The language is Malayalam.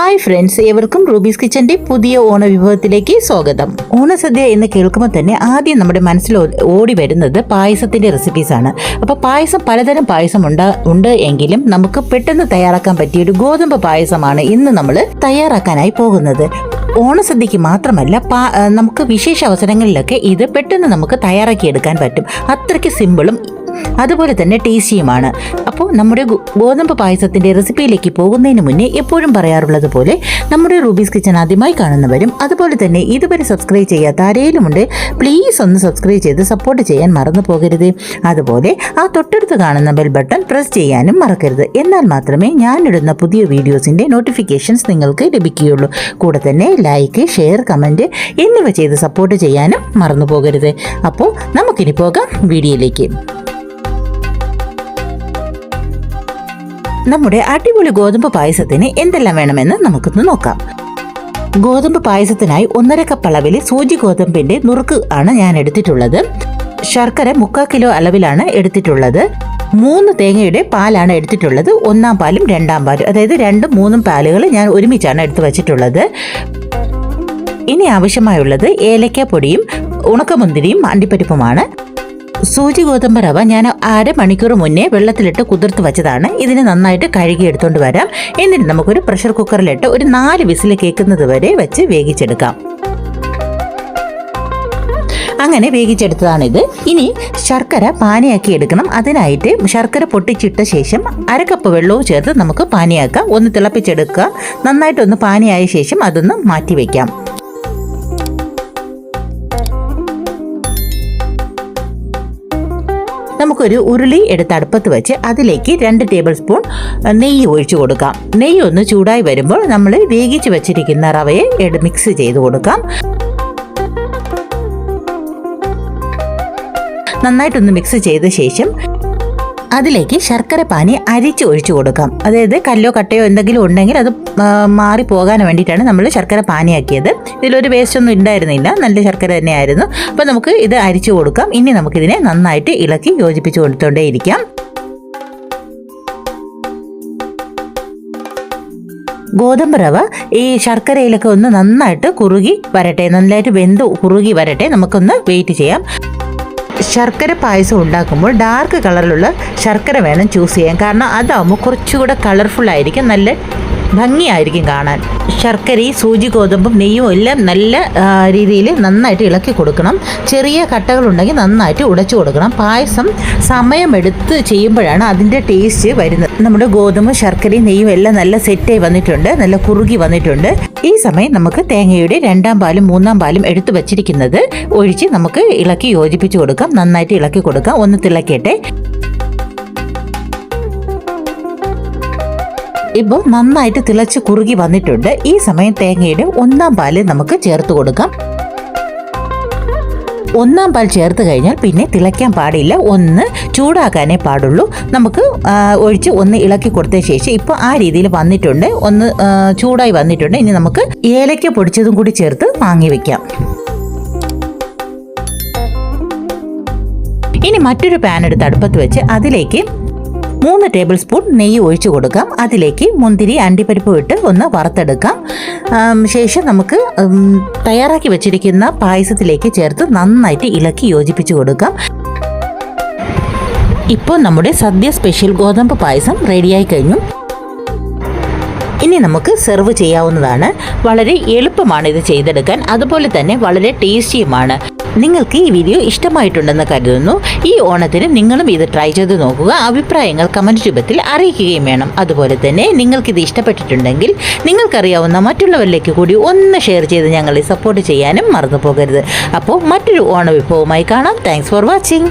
ഹായ് ഫ്രണ്ട്സ് ഏവർക്കും റൂബീസ് കിച്ചന്റെ പുതിയ ഓണ വിഭവത്തിലേക്ക് സ്വാഗതം. ഓണസദ്യ എന്ന് കേൾക്കുമ്പോൾ തന്നെ ആദ്യം നമ്മുടെ മനസ്സിൽ ഓടി വരുന്നത് പായസത്തിന്റെ റെസിപ്പീസ് ആണ്. അപ്പൊ പായസം പലതരം പായസം ഉണ്ട് ഉണ്ട് എങ്കിലും നമുക്ക് പെട്ടെന്ന് തയ്യാറാക്കാൻ പറ്റിയ ഒരു ഗോതമ്പ് പായസമാണ് ഇന്ന് നമ്മൾ തയ്യാറാക്കാനായി പോകുന്നത്. ഓണസദ്യക്ക് മാത്രമല്ല പാ- നമുക്ക് വിശേഷ അവസരങ്ങളിലൊക്കെ ഇത് പെട്ടെന്ന് നമുക്ക് തയ്യാറാക്കിയെടുക്കാൻ പറ്റും. അത്രയ്ക്ക് സിമ്പിളും അതുപോലെ തന്നെ ടേസ്റ്റിയുമാണ്. അപ്പോൾ നമ്മുടെ ഗോതമ്പ് പായസത്തിന്റെ റെസിപ്പിയിലേക്ക് പോകുന്നതിന് മുന്നേ എപ്പോഴും പറയാറുള്ളത് പോലെ നമ്മുടെ റൂബീസ് കിച്ചൺ ആദ്യമായി കാണുന്നവരും അതുപോലെ തന്നെ ഇതുവരെ സബ്സ്ക്രൈബ് ചെയ്യാത്ത ഉണ്ട് പ്ലീസ് ഒന്ന് സബ്സ്ക്രൈബ് ചെയ്ത് സപ്പോർട്ട് ചെയ്യാൻ മറന്നു പോകരുത്. അതുപോലെ ആ തൊട്ടടുത്ത് കാണുന്ന ബെൽ ബട്ടൺ പ്രസ് ചെയ്യാനും മറക്കരുത്. എന്നാൽ മാത്രമേ ഞാനിടുന്ന പുതിയ വീഡിയോസിന്റെ നോട്ടിഫിക്കേഷൻസ് നിങ്ങൾക്ക് ലഭിക്കുകയുള്ളൂ. കൂടെ തന്നെ ലൈക്ക് ഷെയർ കമന്റ് എന്നിവ ചെയ്ത് സപ്പോർട്ട് ചെയ്യാനും മറന്നു പോകരുത്. അപ്പോൾ നമുക്കിനി പോകാം വീഡിയോയിലേക്ക്. നമ്മുടെ അടിപൊളി ഗോതമ്പ് പായസത്തിന് എന്തെല്ലാം വേണമെന്ന് നമുക്കൊന്ന് നോക്കാം. ഗോതമ്പ് പായസത്തിനായി ഒന്നര കപ്പ് അളവിൽ സൂചി ഗോതമ്പിന്റെ നുറുക്ക് ആണ് ഞാൻ എടുത്തിട്ടുള്ളത്. ശർക്കര മുക്കാൽ കിലോ അളവിലാണ് എടുത്തിട്ടുള്ളത്. മൂന്ന് തേങ്ങയുടെ പാലാണ് എടുത്തിട്ടുള്ളത്. ഒന്നാം പാലും രണ്ടാം പാലും അതായത് രണ്ടും മൂന്നും പാലുകൾ ഞാൻ ഒരുമിച്ചാണ് എടുത്തു വച്ചിട്ടുള്ളത്. ഇനി ആവശ്യമായുള്ളത് ഏലക്കാപ്പൊടിയും ഉണക്കമുന്തിരിയും അണ്ടിപ്പരിപ്പുമാണ്. സൂചി ഗോതമ്പ് റവ ഞാൻ അരമണിക്കൂർ മുന്നേ വെള്ളത്തിലിട്ട് കുതിർത്ത് വെച്ചതാണ്. ഇതിനെ നന്നായിട്ട് കഴുകി എടുത്തുകൊണ്ട് വരാം. എന്നിട്ട് നമുക്കൊരു പ്രഷർ കുക്കറിലിട്ട് ഒരു നാല് വിസിൽ കേൾക്കുന്നത് വരെ വെച്ച് വേവിച്ചെടുക്കാം. അങ്ങനെ വേവിച്ചെടുത്തതാണിത്. ഇനി ശർക്കര പാനിയാക്കി എടുക്കണം. അതിനായിട്ട് ശർക്കര പൊട്ടിച്ചിട്ട ശേഷം അരക്കപ്പ് കപ്പ് വെള്ളവും ചേർത്ത് നമുക്ക് പാനിയാക്കാം. ഒന്ന് തിളപ്പിച്ചെടുക്കുക. നന്നായിട്ടൊന്ന് പാനിയായ ശേഷം അതൊന്ന് മാറ്റി വയ്ക്കാം നമുക്കൊരു ഉരുളി എടുത്ത് അടുപ്പത്ത് വെച്ച് അതിലേക്ക് രണ്ട് ടേബിൾ സ്പൂൺ നെയ്യ് ഒഴിച്ചു കൊടുക്കാം. നെയ്യ് ഒന്ന് ചൂടായി വരുമ്പോൾ നമ്മൾ വേവിച്ച് വെച്ചിരിക്കുന്ന റവയെ മിക്സ് ചെയ്ത് കൊടുക്കാം. നന്നായിട്ടൊന്ന് മിക്സ് ചെയ്ത ശേഷം അതിലേക്ക് ശർക്കര പാനി അരിച്ച് ഒഴിച്ചു കൊടുക്കാം. അതായത് കല്ലോ കട്ടയോ എന്തെങ്കിലും ഉണ്ടെങ്കിൽ അത് മാറി പോകാൻ വേണ്ടിയിട്ടാണ് നമ്മൾ ശർക്കര പാനിയാക്കിയത്. ഇതിലൊരു വേസ്റ്റ് ഒന്നും ഉണ്ടായിരുന്നില്ല. നല്ല ശർക്കര തന്നെയായിരുന്നു. അപ്പോൾ നമുക്ക് ഇത് അരിച്ചു കൊടുക്കാം. ഇനി നമുക്കിതിനെ നന്നായിട്ട് ഇളക്കി യോജിപ്പിച്ച് കൊടുത്തോണ്ടേയിരിക്കാം. ഗോതമ്പ് റവ ഈ ശർക്കരയിലൊക്കെ ഒന്ന് നന്നായിട്ട് കുറുകി വരട്ടെ. നന്നായിട്ട് വെന്ത് കുറുകി വരട്ടെ. നമുക്കൊന്ന് വെയിറ്റ് ചെയ്യാം. ശർക്കര പായസം ഉണ്ടാക്കുമ്പോൾ ഡാർക്ക് കളറിലുള്ള ശർക്കര വേണം ചൂസ് ചെയ്യാൻ. കാരണം അതാകുമ്പോൾ കുറച്ചുകൂടെ കളർഫുൾ ആയിരിക്കും. നല്ല ഭംഗിയായിരിക്കും കാണാൻ. ശർക്കരയും സൂചി ഗോതമ്പും നെയ്യും എല്ലാം നല്ല രീതിയിൽ നന്നായിട്ട് ഇളക്കി കൊടുക്കണം. ചെറിയ കട്ടകളുണ്ടെങ്കിൽ നന്നായിട്ട് ഉടച്ചു കൊടുക്കണം. പായസം സമയമെടുത്ത് ചെയ്യുമ്പോഴാണ് അതിന്റെ ടേസ്റ്റ് വരുന്നത്. നമ്മുടെ ഗോതമ്പ് ശർക്കരയും നെയ്യും എല്ലാം നല്ല സെറ്റായി വന്നിട്ടുണ്ട്. നല്ല കുറുകി വന്നിട്ടുണ്ട്. ഈ സമയം നമുക്ക് തേങ്ങയുടെ രണ്ടാം പാലും മൂന്നാം പാലും എടുത്തു വച്ചിരിക്കുന്നത് ഒഴിച്ച് നമുക്ക് ഇളക്കി യോജിപ്പിച്ച് കൊടുക്കാം. നന്നായിട്ട് ഇളക്കി കൊടുക്കാം. ഒന്ന് തിളക്കട്ടെ. ഇപ്പോൾ നന്നായിട്ട് തിളച്ച് കുറുകി വന്നിട്ടുണ്ട്. ഈ സമയം തേങ്ങയുടെ ഒന്നാം പാൽ നമുക്ക് ചേർത്ത് കൊടുക്കാം. ഒന്നാം പാൽ ചേർത്ത് കഴിഞ്ഞാൽ പിന്നെ തിളയ്ക്കാൻ പാടില്ല. ഒന്ന് ചൂടാക്കാനേ പാടുള്ളൂ. നമുക്ക് ഒഴിച്ച് ഒന്ന് ഇളക്കി കൊടുത്ത ശേഷം ഇപ്പോൾ ആ രീതിയിൽ വന്നിട്ടുണ്ട്. ഒന്ന് ചൂടായി വന്നിട്ടുണ്ട്. ഇനി നമുക്ക് ഏലക്ക പൊടിച്ചതും കൂടി ചേർത്ത് വാങ്ങി വെക്കാം. ഇനി മറ്റൊരു പാൻ എടുത്ത് അടുപ്പത്ത് വെച്ച് അതിലേക്ക് മൂന്ന് ടേബിൾ സ്പൂൺ നെയ്യ് ഒഴിച്ചു കൊടുക്കാം. അതിലേക്ക് മുന്തിരി അണ്ടിപ്പരിപ്പ് ഇട്ട് ഒന്ന് വറുത്തെടുക്കാം. ശേഷം നമുക്ക് തയ്യാറാക്കി വെച്ചിരിക്കുന്ന പായസത്തിലേക്ക് ചേർത്ത് നന്നായിട്ട് ഇളക്കി യോജിപ്പിച്ച് കൊടുക്കാം. ഇപ്പോൾ നമ്മുടെ സദ്യ സ്പെഷ്യൽ ഗോതമ്പ് പായസം റെഡിയായി കഴിഞ്ഞു. ഇനി നമുക്ക് സെർവ് ചെയ്യാവുന്നതാണ്. വളരെ എളുപ്പമാണ് ഇത് ചെയ്തെടുക്കാൻ. അതുപോലെ തന്നെ വളരെ ടേസ്റ്റിയുമാണ് നിങ്ങൾക്ക് ഈ വീഡിയോ ഇഷ്ടമായിട്ടുണ്ടെന്ന് കരുതുന്നു. ഈ ഓണത്തിന് നിങ്ങളും ഇത് ട്രൈ ചെയ്ത് നോക്കുക. അഭിപ്രായങ്ങൾ കമന്റ് രൂപത്തിൽ അറിയിക്കുകയും വേണം. അതുപോലെ തന്നെ നിങ്ങൾക്കിത് ഇഷ്ടപ്പെട്ടിട്ടുണ്ടെങ്കിൽ നിങ്ങൾക്കറിയാവുന്ന മറ്റുള്ളവരിലേക്ക് കൂടി ഒന്ന് ഷെയർ ചെയ്ത് ഞങ്ങളെ സപ്പോർട്ട് ചെയ്യാനും മറന്നു പോകരുത് അപ്പോൾ മറ്റൊരു ഓണവിഭവമായി കാണാം. Thanks for watching